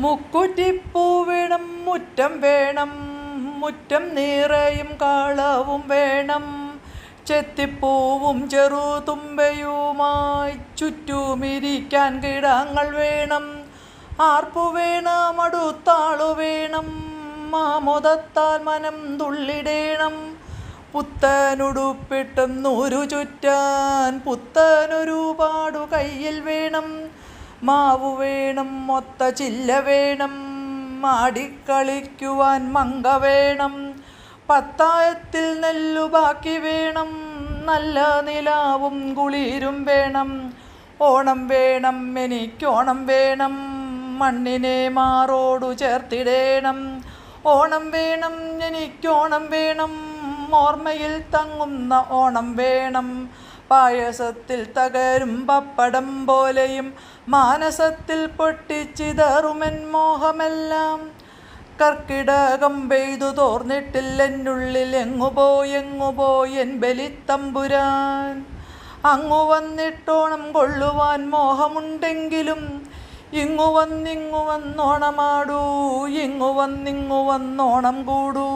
മുക്കുറ്റിപ്പൂ വേണം മുറ്റം വേണം മുറ്റം നിറയും കാളവും വേണം. ചെത്തിപ്പൂവും ചെറുതുമ്പയുമായി ചുറ്റുമിരിക്കാൻ കിടങ്ങൾ വേണം. ആർപ്പു വേണം അടുത്താളു വേണം. മാമോദത്താൽ മനം തുള്ളിടേണം. പുത്തനുടുപ്പിട്ടും നൂരു ചുറ്റാൻ പുത്തനൊരു പാടു കയ്യിൽ വേണം. മാവു വേണം മൊത്ത ചില്ല വേണം മാടിക്കളിക്കുവാൻ മങ്ക വേണം പത്തായത്തിൽ നെല്ലു ബാക്കി വേണം നല്ല നിലാവും കുളിരും വേണം ഓണം വേണം എനിക്കോണം വേണം മണ്ണിനെ മാറോടു ചേർത്തിടേണം ഓണം വേണം എനിക്കോണം വേണം ഓർമ്മയിൽ തങ്ങുന്ന ഓണം വേണം പായസത്തിൽ തകരും പപ്പടം പോലെയും മാനസത്തിൽ പൊട്ടിച്ചിതറുമെൻ മോഹമെല്ലാം. കർക്കിടകം പെയ്തു തോർന്നിട്ടില്ലെന്നുള്ളിൽ എന്നുള്ളിൽ എൻ ബലിത്തമ്പുരാൻ. അങ്ങു വന്നിട്ടോണം കൊള്ളുവാൻ മോഹമുണ്ടെങ്കിലും ഇങ്ങു വന്നിങ്ങു വന്നോണമാടൂ ഇങ്ങു വന്നിങ്ങു വന്നോണം കൂടൂ.